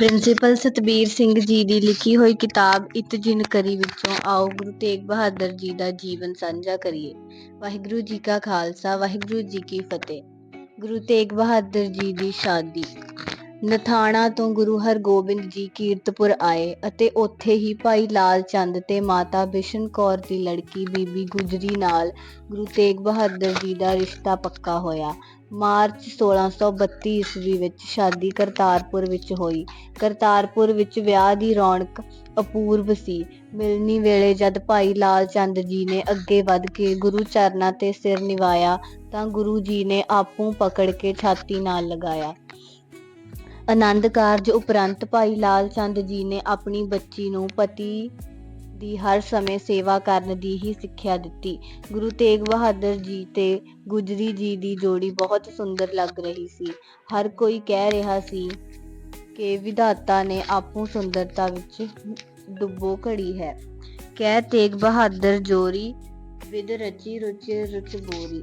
Principal Satbir Singh ji ਦੀ ਲਿਖੀ ਹੋਈ ਕਿਤਾਬ, ਇਤ ਜਿਨ ਕਰੀ ਵਿੱਚੋਂ ਆਓ, ਗੁਰੂ ਤੇਗ ਬਹਾਦਰ ਜੀ ਦਾ ਜੀਵਨ ਸਾਂਝਾ ਕਰੀਏ। ਵਾਹਿਗੁਰੂ ਜੀ ਕਾ ਖਾਲਸਾ, ਵਾਹਿਗੁਰੂ ਜੀ ਕੀ ਫਤਿਹ। ਗੁਰੂ ਤੇਗ ਬਹਾਦਰ ਜੀ ਦੀ ਸ਼ਾਦੀ। ਨਥਾਣਾ ਤੋਂ ਗੁਰੂ ਹਰਗੋਬਿੰਦ ਜੀ ਕੀਰਤਪੁਰ ਆਏ ਅਤੇ ਉੱਥੇ ਹੀ ਭਾਈ ਲਾਲ ਚੰਦ ਤੇ ਮਾਤਾ ਬਿਸ਼ਨ ਕੌਰ ਦੀ ਲੜਕੀ ਬੀਬੀ ਗੁਜਰੀ ਨਾਲ ਗੁਰੂ ਤੇਗ ਬਹਾਦਰ ਜੀ ਦਾ ਰਿਸ਼ਤਾ ਪੱਕਾ ਹੋਇਆ। ਮਾਰਚ 1632 ਈਸਵੀ ਵਿੱਚ ਸ਼ਾਦੀ ਕਰਤਾਰਪੁਰ ਵਿੱਚ ਹੋਈ। ਕਰਤਾਰਪੁਰ ਵਿੱਚ ਵਿਆਹ ਦੀ ਰੌਣਕ ਅਪੂਰਵ ਸੀ। ਮਿਲਣੀ ਵੇਲੇ ਜਦ ਭਾਈ ਲਾਲ ਚੰਦ ਜੀ ਨੇ ਅੱਗੇ ਵੱਧ ਕੇ ਗੁਰੂ ਚਰਨਾਂ ਤੇ ਸਿਰ ਨਿਵਾਇਆ ਤਾਂ ਗੁਰੂ ਜੀ ਨੇ ਆਪੂ ਪਕੜ ਕੇ ਛਾਤੀ ਨਾਲ ਲਗਾਇਆ। ਆਨੰਦ ਕਾਰਜ ਉਪਰੰਤ ਭਾਈ ਲਾਲ ਚੰਦ ਜੀ ਨੇ ਆਪਣੀ ਬੱਚੀ ਨੂੰ ਪਤੀ ਦੀ ਹਰ ਸਮੇਂ ਸੇਵਾ ਕਰਨ ਦੀ ਹੀ ਸਿੱਖਿਆ ਦਿੱਤੀ। ਗੁਰੂ ਤੇਗ ਬਹਾਦਰ ਜੀ ਤੇ ਗੁਜਰੀ ਜੀ ਦੀ ਜੋੜੀ ਬਹੁਤ ਸੁੰਦਰ ਲੱਗ ਰਹੀ ਸੀ। ਹਰ ਕੋਈ ਕਹਿ ਰਿਹਾ ਸੀ ਕਿ ਵਿਧਾਤਾ ਨੇ ਆਪੂ ਸੁੰਦਰਤਾ ਵਿੱਚ ਡੁੱਬੋ ਘੜੀ ਹੈ। ਕਹਿ ਤੇਗ ਬਹਾਦਰ ਜੋਰੀ ਵਿਦ ਰਚੀ ਰੁਚ ਰੁਚ ਬੋਰੀ।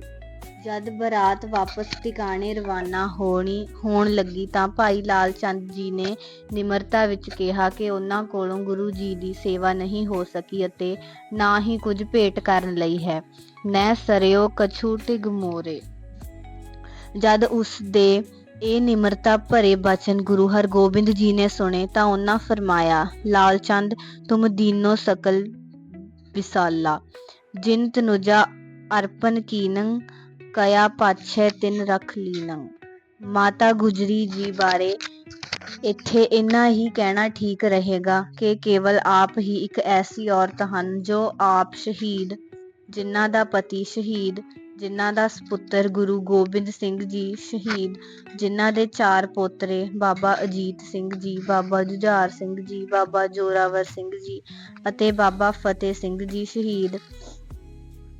ਜਦ ਬਰਾਤ ਵਾਪਸ ਟਿਕਾਣੇ ਰਵਾਨਾ ਹੋਣੀ, ਹੋਣ ਲੱਗੀ ਤਾਂ ਭਾਈ ਲਾਲ ਚੰਦ ਜੀ ਨੇ ਨਿਮਰਤਾ ਵਿੱਚ ਕਿਹਾ ਕਿ ਉਹਨਾਂ ਕੋਲੋਂ ਗੁਰੂ ਜੀ ਦੀ ਸੇਵਾ ਨਹੀਂ ਹੋ ਸਕੀ ਅਤੇ ਨਾ ਹੀ ਕੁਝ ਭੇਟ ਕਰਨ ਲਈ ਹੈ। ਨੈ ਸਰਿਓ ਕਛੂ ਟਿਗ ਮੋਰੇ। ਜਦ ਉਸ ਦੇ ਇਹ ਨਿਮਰਤਾ ਭਰੇ ਬਚਨ ਗੁਰੂ ਹਰਗੋਬਿੰਦ ਜੀ ਨੇ ਸੁਣੇ ਤਾਂ ਉਹਨਾਂ ਫਰਮਾਇਆ, ਲਾਲ ਚੰਦ, ਤੁਮ ਦੀਨੋ ਸਕਲ ਵਿਸਾਲਾ। ਜਿਨ ਤਨੁਜਾ ਅਰਪਨ ਕੀਨੰ ਕਇਆ ਪਾਛੈ ਤਿਨ ਰਖ ਲੀਨੰ। ਮਾਤਾ ਗੁਜਰੀ ਜੀ ਬਾਰੇ ਇੱਥੇ ਇੰਨਾ ਹੀ ਕਹਿਣਾ ਠੀਕ ਰਹੇਗਾ ਕਿ ਕੇਵਲ ਆਪ ਹੀ ਇੱਕ ਐਸੀ ਔਰਤ ਹਨ ਜੋ ਆਪ ਸ਼ਹੀਦ, ਜਿਨ੍ਹਾਂ ਦਾ ਪਤੀ ਸ਼ਹੀਦ, ਜਿਨ੍ਹਾਂ ਦਾ ਸੁਪੁੱਤਰ ਗੁਰੂ ਗੋਬਿੰਦ ਸਿੰਘ ਜੀ ਸ਼ਹੀਦ, ਜਿਨ੍ਹਾਂ ਦੇ ਚਾਰ ਪੋਤਰੇ ਬਾਬਾ ਅਜੀਤ ਸਿੰਘ ਜੀ, ਬਾਬਾ ਜੁਝਾਰ ਸਿੰਘ ਜੀ, ਬਾਬਾ ਜੋਰਾਵਰ ਸਿੰਘ ਜੀ ਅਤੇ ਬਾਬਾ ਫਤਿਹ ਸਿੰਘ ਜੀ ਸ਼ਹੀਦ।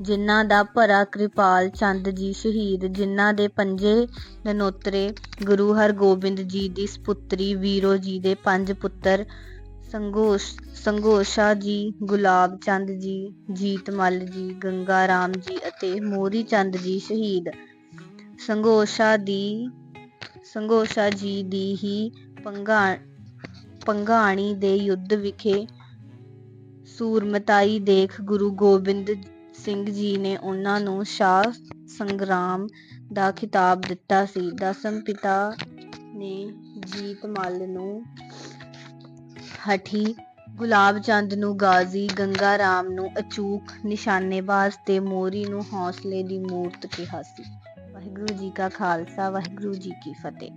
ਜਿਨ੍ਹਾਂ ਦਾ ਭਰਾ ਕਿਰਪਾਲ ਚੰਦ ਜੀ ਸ਼ਹੀਦ, ਜਿਨ੍ਹਾਂ ਦੇ ਪੰਜੇ ਨਨੋਤਰੇ ਗੁਰੂ ਹਰਗੋਬਿੰਦ ਜੀ ਦੀ ਸਪੁੱਤਰੀ ਵੀਰੋ ਜੀ ਦੇ ਪੰਜ ਪੁੱਤਰ, ਸੰਗੋਸ਼, ਸੰਗੋਸ਼ਾ ਜੀ, ਗੁਲਾਬ ਚੰਦ ਜੀ ਜੀਤਮਲ ਜੀ, ਗੰਗਾ ਰਾਮ ਜੀ ਅਤੇ ਮੋਰੀ ਚੰਦ ਜੀ ਸ਼ਹੀਦ। ਸੰਗੋਸ਼ਾ ਦੀ, ਸੰਗੋਸ਼ਾ ਜੀ ਦੀ ਹੀ ਪੰਗਾ ਪੰਘਾਣੀ ਦੇ ਯੁੱਧ ਵਿਖੇ ਸੂਰਮਤਾਈ ਦੇਖ ਗੁਰੂ ਗੋਬਿੰਦ ਸਿੰਘ ਜੀ ਨੇ ਉਹਨਾਂ ਨੂੰ ਸ਼ਾਹ ਸੰਗਰਾਮ ਦਾ ਖਿਤਾਬ ਦਿੱਤਾ ਸੀ। ਦਸਮ ਪਿਤਾ ਨੇ ਜੀਤ ਮੱਲ ਨੂੰ ਹਠੀ ਗੁਲਾਬ ਚੰਦ ਨੂੰ ਗਾਜ਼ੀ, ਗੰਗਾ ਰਾਮ ਨੂੰ ਅਚੂਕ ਨਿਸ਼ਾਨੇਬਾਜ਼ ਤੇ ਮੋਰੀ ਨੂੰ ਹੌਸਲੇ ਦੀ ਮੂਰਤ ਕਿਹਾ ਸੀ। ਵਾਹਿਗੁਰੂ ਜੀ ਕਾ ਖਾਲਸਾ, ਵਾਹਿਗੁਰੂ ਜੀ ਕੀ ਫਤਿਹ।